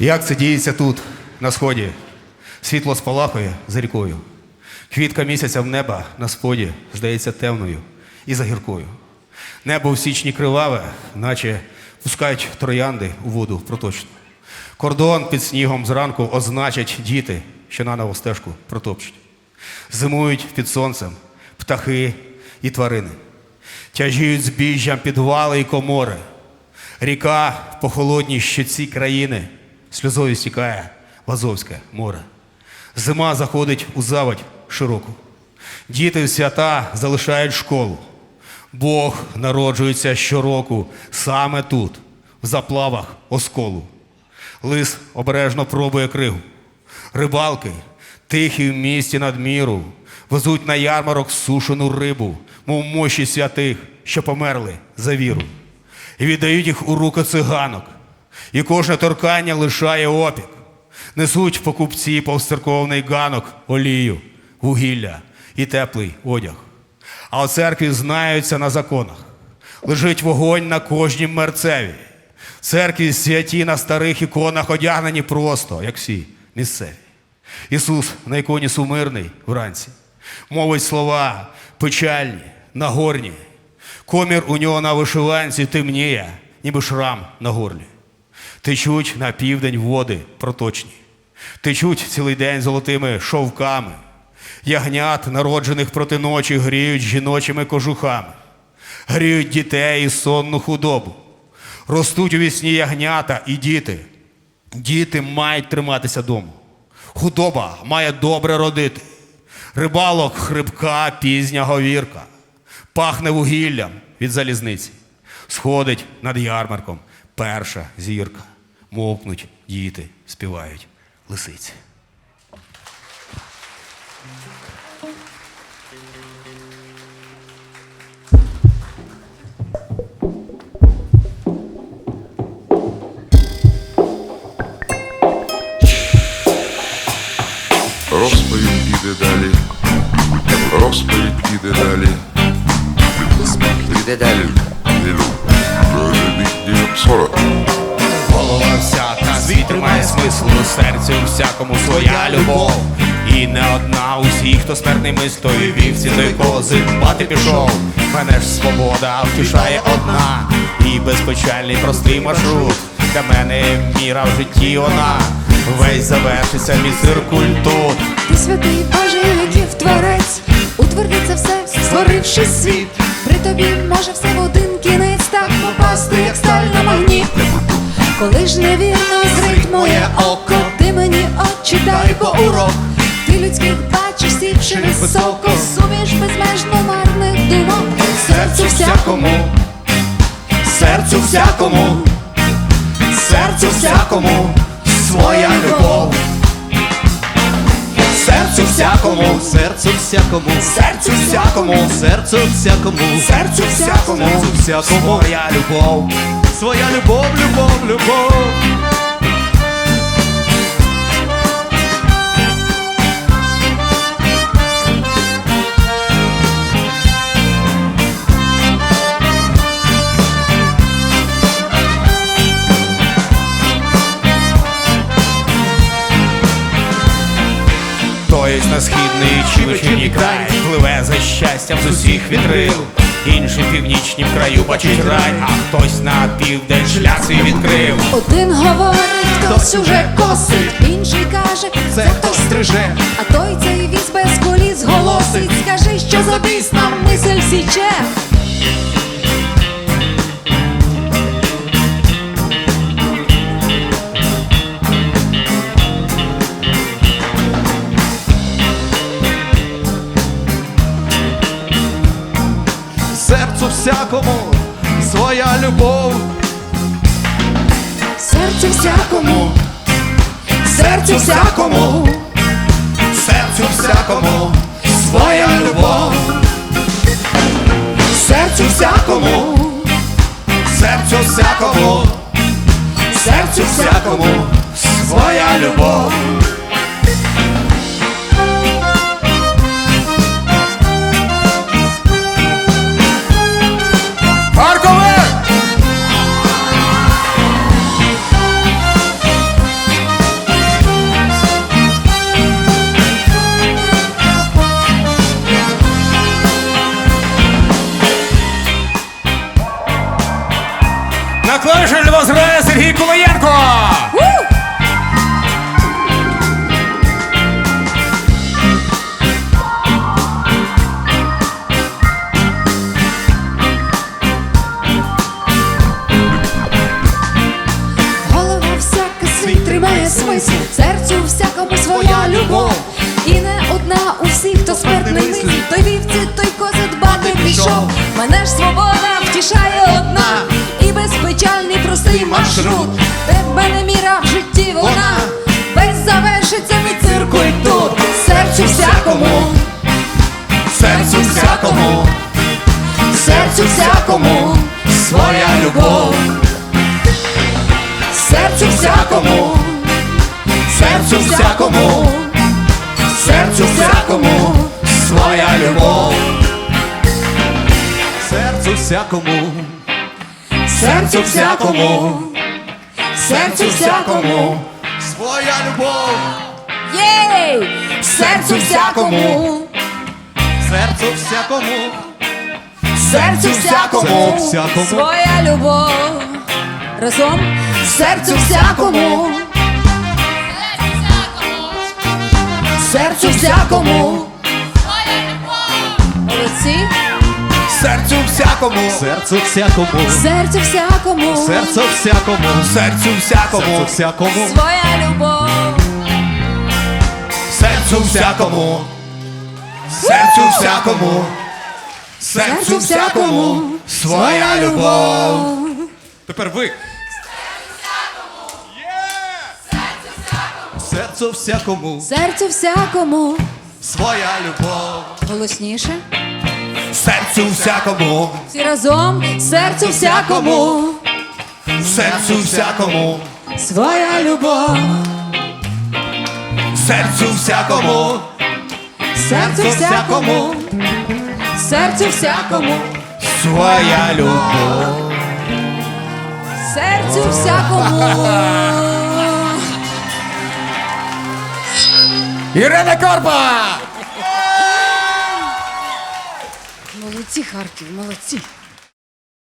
Як це діється тут, на сході? Світло спалахує за рікою. Квітка місяця в неба на споді здається темною і загіркою. Небо в січні криваве, наче пускають троянди у воду проточну. Кордон під снігом зранку означать діти, що наново стежку протопчуть. Зимують під сонцем птахи і тварини. Тяжіють збіжжям підвали і комори. Ріка по холодній щоці країни сльозою стікає Азовське море. Зима заходить у заводь широку. Діти в свята залишають школу. Бог народжується щороку саме тут, в заплавах осколу. Лис обережно пробує кригу. Рибалки, тихі в місті надміру, везуть на ярмарок сушену рибу, мов мощі святих, що померли за віру, і віддають їх у руки циганок, і кожне торкання лишає опік. Несуть покупці повз церковний ганок олію, вугілля і теплий одяг. А у церкві знаються на законах. Лежить вогонь на кожній мерцеві. Церкві святі на старих іконах одягнені просто, як всі місцеві. Ісус на іконі сумирний вранці. Мовить слова печальні, нагорні. Комір у нього на вишиванці темніє, ніби шрам на горлі. Течуть на південь води проточні. Течуть цілий день золотими шовками. Ягнят, народжених проти ночі, гріють жіночими кожухами. Гріють дітей і сонну худобу. Ростуть у вісні ягнята і діти. Діти мають триматися дому. Худоба має добре родити. Рибалок хрипка, пізня говірка. Пахне вугіллям від залізниці. Сходить над ярмарком перша зірка. Мовкнуть діти, співають лисиці. Розповідь іде далі, розповідь іде далі. Іде далі. Ділю, ділю, сорок. Голова вся та світ тримає смисл у серцю всякому своя любов. І не одна усі, хто смертний мис, той вівці, той кози дбати пішов. Мене ж свобода втішає одна, і безпечальний простий маршрут. Для мене міра в житті вона. Весь завершиться мій циркуль тут. Ти святий Боже, віків творець, утвердиться все, створивши світ. При тобі може все один Коли ж невірно зрить моє око, ти мені очі дай по урок. Ти людських бачиш, сівши високо, суміш безмежно марних думок. Серцю всякому, серцю всякому, серцю всякому, своя любов. Всякому, Серцю всякому, серцю всякому, серцю всякому, серцю всякому, серцю всякому, своя любов. своя любов, любов, любов. Східний вечірній край Пливе за щастям з усіх вітрил Інший в північнім краю бачить рай, а хтось на південь шлях свій відкрив. один говорить, хтось уже косить, інший каже, це хтось стриже. А той цей віз без коліс голосить, скажи, що за нам мисль січе. Всякому, своя любов. Серцю всякому, Серцю всякому, серцю всякому, своя любов. Серцю всякому, серцю всякому, серцю всякому, своя любов. Серцю всякому своя любов. І не одна у всіх, хто спертний мисль, той вівці, той кози дбати пішов. Мене ж свобода втішає одна, і безпечальний простий маршрут. Тебе не міра в житті вона, весь завершиться не циркуль тут. Серцю всякому, Серцю всякому, серцю всякому, своя любов. Серцю всякому, серцю всякому, серцю всякому, своя любов. Серцю всякому, Серцю всякому, серцю всякому, своя любов, Єй! Серцю всякому, серцю всякому, серцю всякому, всякому. своя любов. Разом серцю всякому, серцю всякому, молодці, серцю всякому, серцю всякому, серцю всякому, серцю всякому, серцю серцю всякому, всякому, своя любов. серцю всякому, серцю всякому, серцю всякому, своя любов. Тепер ви. Серцю всякому, Серцю всякому, своя любов, голосніше. Серцю всякому, Всі разом, серцю всякому, серцю всякому, своя любов, серцю всякому, серцю всякому, серцю всякому, своя любов. серцю всякому. Ірина Корпа! Молодці, Харків, молодці.